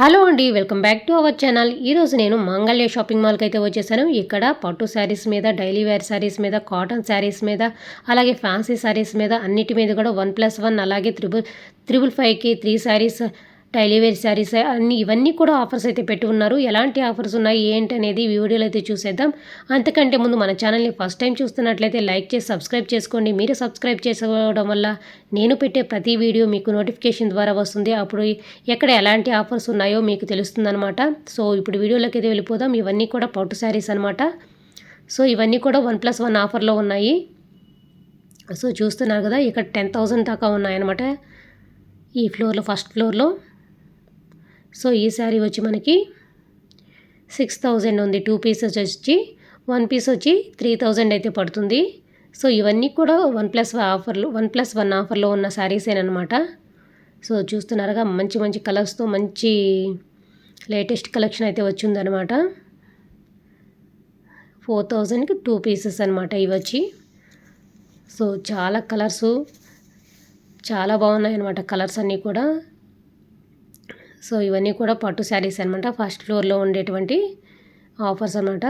Hello అండి welcome back to our channel. ఈరోజు నేను మంగళ్య షాపింగ్ మాల్కి అయితే వచ్చేసాను. ఇక్కడ పట్టు శారీస్ మీద డైలీ వేర్ శారీస్ మీద కాటన్ శారీస్ మీద అలాగే ఫ్యాన్సీ శారీస్ మీద అన్నిటి మీద కూడా వన్ ప్లస్ వన్ అలాగే త్రిబుల్ త్రిబుల్ ఫైవ్కి three sarees daily wear sarees అన్ని ఇవన్నీ కూడా ఆఫర్స్ అయితే పెట్టి ఉన్నారు. ఎలాంటి ఆఫర్స్ ఉన్నాయి? ఏంటి అనేది వీడియోలో అయితే చూసేద్దాం. అంతకంటే ముందు మన ఛానల్ని ఫస్ట్ టైం చూస్తున్నట్లయితే లైక్ చేసి సబ్స్క్రైబ్ చేసుకోండి. మీరు సబ్స్క్రైబ్ చేసుకోవడం వల్ల నేను పెట్టే ప్రతి వీడియో మీకు నోటిఫికేషన్ ద్వారా వస్తుంది. అప్పుడు ఎక్కడ ఎలాంటి ఆఫర్స్ ఉన్నాయో మీకు తెలుస్తుందనమాట సో ఇప్పుడు వీడియోలోకి అయితే వెళ్ళిపోదాం. ఇవన్నీ కూడా పట్టు శారీస్ అనమాట సో ఇవన్నీ కూడా వన్ ప్లస్ వన్ ఆఫర్లో ఉన్నాయి. సో చూస్తున్నారు కదా ఇక్కడ టెన్ థౌజండ్ దాకా ఉన్నాయన్నమాట. ఈ ఫ్లోర్లో ఫస్ట్ ఫ్లోర్లో. సో ఈ శారీ వచ్చి మనకి సిక్స్ థౌజండ్ ఉంది. టూ పీసెస్ వచ్చి వన్ పీస్ వచ్చి త్రీ థౌజండ్ అయితే పడుతుంది. సో ఇవన్నీ కూడా వన్ ప్లస్ ఆఫర్లు వన్ ప్లస్ వన్ ఆఫర్లో ఉన్న శారీసేనమాట సో చూస్తున్నారుగా మంచి మంచి కలర్స్తో మంచి లేటెస్ట్ కలెక్షన్ అయితే వచ్చిందనమాట ఫోర్ థౌజండ్కి టూ పీసెస్ అనమాట ఇవి వచ్చి. సో చాలా కలర్సు చాలా బాగున్నాయి అనమాట కలర్స్ అన్నీ కూడా. సో ఇవన్నీ కూడా పట్టు శారీస్ అనమాట ఫస్ట్ ఫ్లోర్లో ఉండేటువంటి ఆఫర్స్ అనమాట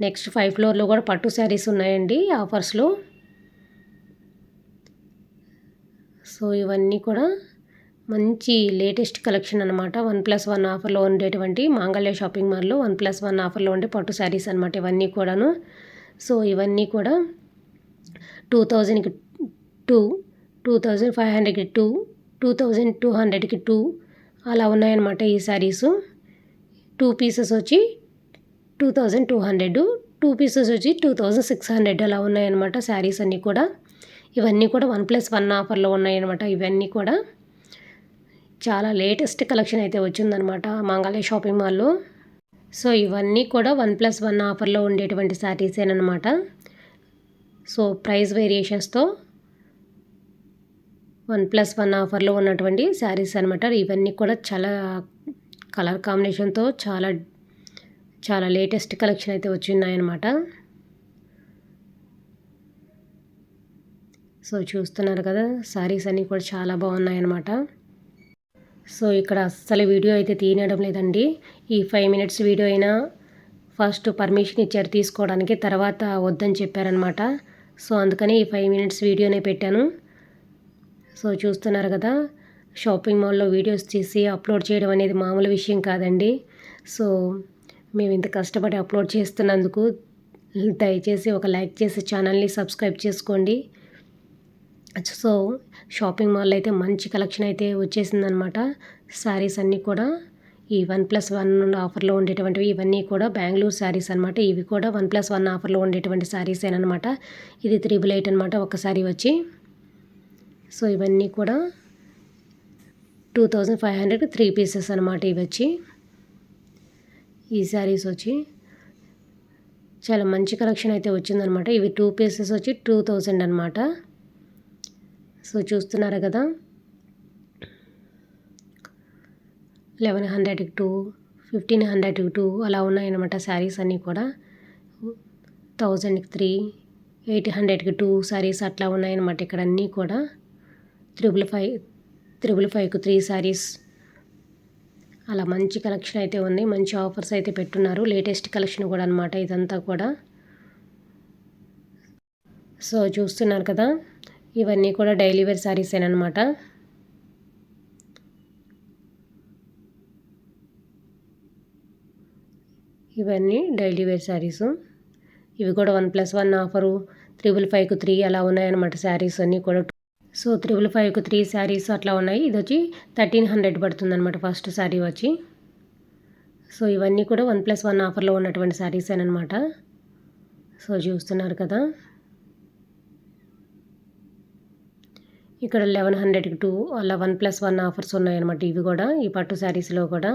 నెక్స్ట్ ఫైవ్ ఫ్లోర్లో కూడా పట్టు శారీస్ ఉన్నాయండి ఆఫర్స్లో. సో ఇవన్నీ కూడా మంచి లేటెస్ట్ కలెక్షన్ అనమాట వన్ ప్లస్ వన్ ఆఫర్లో ఉండేటువంటి మాంగళ్య షాపింగ్ మాల్లో వన్ ప్లస్ వన్ ఆఫర్లో ఉండే పట్టు శారీస్ అనమాట ఇవన్నీ కూడాను. సో ఇవన్నీ కూడా టూ థౌజండ్కి టూ టూ థౌజండ్ ఫైవ్ హండ్రెడ్కి టూ టూ థౌజండ్ టూ హండ్రెడ్కి టూ అలా ఉన్నాయన్నమాట ఈ శారీస్. టూ పీసెస్ వచ్చి two thousand two hundred two pieces వచ్చి టూ థౌజండ్ సిక్స్ హండ్రెడ్ అలా ఉన్నాయన్నమాట శారీస్ అన్నీ కూడా. ఇవన్నీ కూడా వన్ ప్లస్ వన్ ఆఫర్లో ఉన్నాయన్నమాట ఇవన్నీ కూడా. చాలా లేటెస్ట్ కలెక్షన్ అయితే వచ్చిందనమాట మంగళ షాపింగ్ మాల్లో. సో ఇవన్నీ కూడా వన్ ప్లస్ వన్ ఆఫర్లో ఉండేటువంటి శారీసేనమాట సో ప్రైస్ వేరియేషన్స్తో వన్ ప్లస్ వన్ ఆఫర్లో ఉన్నటువంటి శారీస్ అనమాట ఇవన్నీ కూడా చాలా కలర్ కాంబినేషన్తో చాలా చాలా లేటెస్ట్ కలెక్షన్ అయితే వచ్చిన్నాయన్నమాట సో చూస్తున్నారు కదా శారీస్ అన్నీ కూడా చాలా బాగున్నాయన్నమాట. సో ఇక్కడ అస్సలు వీడియో అయితే తీయడం లేదండి. ఈ ఫైవ్ మినిట్స్ వీడియో అయినా ఫస్ట్ పర్మిషన్ ఇచ్చారు తీసుకోవడానికి తర్వాత వద్దని చెప్పారనమాట సో అందుకని ఈ ఫైవ్ మినిట్స్ వీడియోనే పెట్టాను. సో చూస్తున్నారు కదా షాపింగ్ మాల్లో వీడియోస్ తీసి అప్లోడ్ చేయడం అనేది మామూలు విషయం కాదండి. సో మేము ఇంత కష్టపడి అప్లోడ్ చేస్తున్నందుకు దయచేసి ఒక లైక్ చేసి ఛానల్ని సబ్స్క్రైబ్ చేసుకోండి. సో షాపింగ్ మాల్లో అయితే మంచి కలెక్షన్ అయితే వచ్చేసిందనమాట. శారీస్ అన్నీ కూడా ఈ వన్ ప్లస్ వన్ ఆఫర్లో ఉండేటువంటివి ఇవన్నీ కూడా బెంగళూరు శారీస్ అనమాట. ఇవి కూడా వన్ ప్లస్ వన్ ఆఫర్లో ఉండేటువంటి శారీస్ అనమాట ఇది త్రిబుల్ ఎయిట్ అనమాట ఒక వచ్చి. సో ఇవన్నీ కూడా two thousand five hundred three pieces అనమాట ఇవి వచ్చి. ఈ శారీస్ వచ్చి చాలా మంచి కలెక్షన్ అయితే వచ్చిందనమాట ఇవి టూ పీసెస్ వచ్చి టూ థౌజండ్ అనమాట సో చూస్తున్నారు కదా. లెవెన్ హండ్రెడ్కి టూ ఫిఫ్టీన్ హండ్రెడ్కి టూ అలా ఉన్నాయన్నమాట శారీస్ అన్నీ కూడా. థౌజండ్కి త్రీ ఎయిట్ హండ్రెడ్కి టూ శారీస్ అట్లా ఉన్నాయన్నమాట ఇక్కడ అన్నీ కూడా. త్రిబుల్ ఫైవ్ త్రిబుల్ ఫైవ్కు త్రీ శారీస్. అలా మంచి కలెక్షన్ అయితే ఉంది మంచి ఆఫర్స్ అయితే పెట్టున్నారు. లేటెస్ట్ కలెక్షన్ కూడా అనమాట ఇదంతా కూడా. సో చూస్తున్నారు కదా ఇవన్నీ కూడా డైలీ వేర్ శారీస్ అనమాట ఇవన్నీ డైలీ వేర్ శారీస్. ఇవి కూడా one plus one offer. Triple ఫైవ్కు three అలా ఉన్నాయన్నమాట శారీస్ అన్నీ కూడా. సో త్రిబుల్ ఫైవ్కి త్రీ శారీస్ అట్లా ఉన్నాయి. ఇది వచ్చి థర్టీన్ హండ్రెడ్ పడుతుంది అనమాట ఫస్ట్ శారీ వచ్చి. సో ఇవన్నీ కూడా వన్ ప్లస్ వన్ ఆఫర్లో ఉన్నటువంటి శారీస్ అనమాట సో చూస్తున్నారు కదా. ఇక్కడ లెవెన్ హండ్రెడ్కి టూ అలా వన్ ప్లస్ వన్ ఆఫర్స్ ఉన్నాయన్నమాట ఇవి కూడా ఈ పట్టు శారీస్లో కూడా.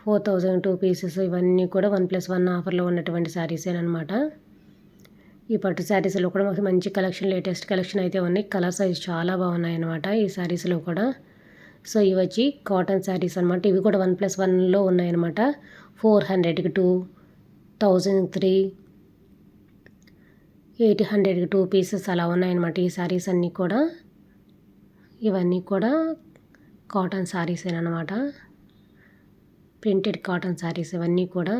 ఫోర్ థౌజండ్ టూ పీసెస్ ఇవన్నీ కూడా వన్ ప్లస్ వన్ ఆఫర్లో ఉన్నటువంటి శారీసేనమాట ఈ పట్టు శారీస్లో కూడా మాకు మంచి కలెక్షన్ లేటెస్ట్ కలెక్షన్ అయితే ఉన్నాయి. కలర్ సైజ్ చాలా బాగున్నాయి అనమాట ఈ శారీస్లో కూడా. సో ఇవి వచ్చి కాటన్ శారీస్ అనమాట ఇవి కూడా వన్ ప్లస్ వన్లో ఉన్నాయన్నమాట. ఫోర్ హండ్రెడ్కి టూ థౌజండ్ త్రీ ఎయిట్ హండ్రెడ్కి టూ పీసెస్ అలా ఉన్నాయన్నమాట ఈ శారీస్ అన్నీ కూడా. ఇవన్నీ కూడా కాటన్ శారీసేనమాట ప్రింటెడ్ కాటన్ శారీస్ ఇవన్నీ కూడా.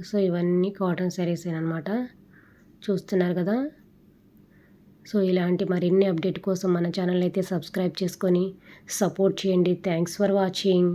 సో ఇవన్నీ కాటన్ శారీస్ అనమాట చూస్తున్నారు కదా. సో ఇలాంటి మరిన్ని అప్డేట్ కోసం మన ఛానల్ అయితే సబ్స్క్రైబ్ చేసుకొని సపోర్ట్ చేయండి. Thanks for watching.